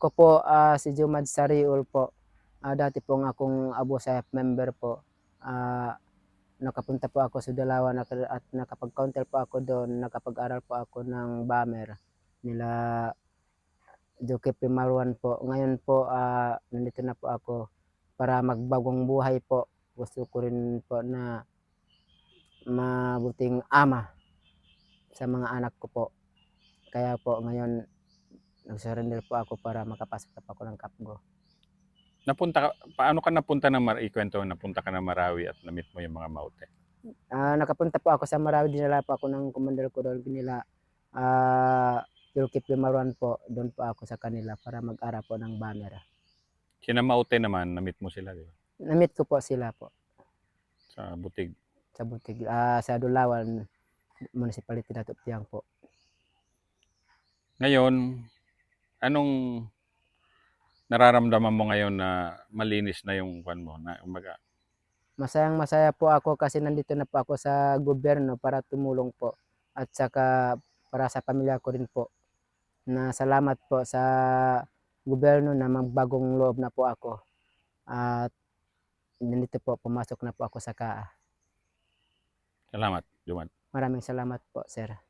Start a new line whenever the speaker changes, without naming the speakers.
Ko po ah, si Jumad Sariul po. Ah, dati pong akong Abu Sayyaf member po. Ah, nakapunta po ako sa Dalawan at nakapag-counter po ako doon. Nakapag-aral po ako ng Bamer nila Duque P. Po. Ngayon po ah, nandito na po ako para magbagong buhay po. Gusto ko rin po na mabuting ama sa mga anak ko po. Kaya po ngayon nag-surrender po ako para makapasok na po ako ng Kapgo.
Napunta ka, paano ka napunta ng Mar ikwento, napunta ka ng Marawi at na-meet mo yung mga Maute?
Ah, nakapunta po ako sa Marawi, dinala po ako ng commander ko doon nila. Ah, Yulkip Limaruan po, doon po ako sa kanila para mag-ara po ng banner.
Sina Maute naman, na-meet mo sila, di ba?
Na-meet ko po sila po
Sa butig.
sa Butig, ah, sa Dulawan, Municipality na Tuptiang po.
Ngayon, anong nararamdaman mo ngayon na malinis na yung kwan mo? Na, umaga,
Masayang masaya po ako kasi nandito na po ako sa gobyerno para tumulong po at saka para sa pamilya ko rin po. Na salamat po sa gobyerno na magbagong loob na po ako. At nandito po, pumasok na po ako sa KAA.
salamat, Jumat.
Maraming salamat po, sir.